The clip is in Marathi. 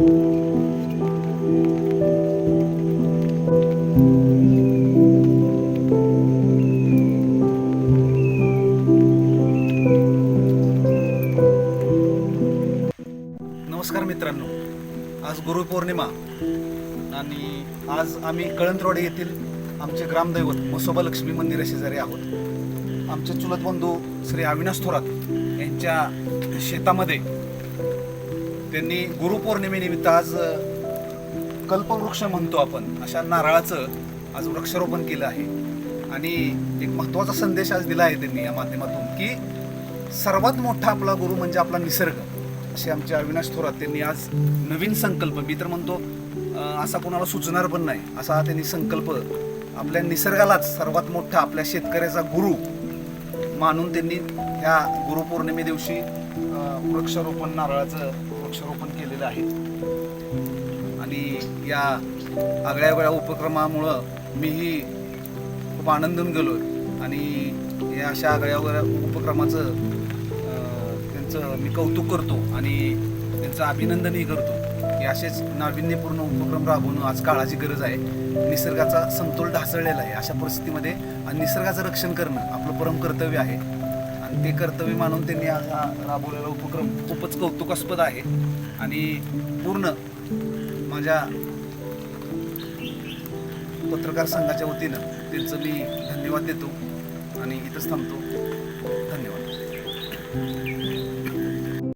नमस्कार मित्रांनो. आज गुरुपौर्णिमा आणि आज आम्ही कळंतरोड येथील आमचे ग्रामदैवत मसोबा लक्ष्मी मंदिरा शेजारी आहोत आमचे चुलत बंधू श्री अविनाश थोरात यांच्या शेतामध्ये त्यांनी गुरुपौर्णिमेनिमित्त आज कल्पवृक्ष म्हणतो आपण अशा नारळाचं आज वृक्षारोपण केलं आहे. आणि एक महत्त्वाचा संदेश आज दिला आहे त्यांनी या माध्यमातून की सर्वात मोठा आपला गुरु म्हणजे आपला निसर्ग असे आमच्या अविनाश थोरात त्यांनी आज नवीन संकल्प मी तर म्हणतो असा कोणाला सुचणार पण नाही असा त्यांनी संकल्प आपल्या निसर्गालाच सर्वात मोठा आपल्या शेतकऱ्याचा गुरु मानून त्यांनी ह्या गुरुपौर्णिमे दिवशी वृक्षारोपण नारळाचं वृक्षारोपण केलेलं आहे. आणि या आगळ्या वेगळ्या उपक्रमामुळं मीही खूप आनंदून गेलो आणि या अशा आगळ्या वेगळ्या उपक्रमाचं त्यांचं मी कौतुक करतो आणि त्यांचं अभिनंदनही करतो. की असेच नाविन्यपूर्ण उपक्रम राबवणं आज काळाची गरज आहे. निसर्गाचा समतोल ढासळलेला आहे. अशा परिस्थितीमध्ये आणि निसर्गाचं रक्षण करणं आपलं परम कर्तव्य आहे. आणि ते कर्तव्य मानून त्यांनी हा राबवलेला उपक्रम खूपच कौतुकास्पद आहे. आणि पूर्ण माझ्या पत्रकार संघाच्या वतीनं त्यांचं मी धन्यवाद देतो. आणि इथंच थांबतो. धन्यवाद.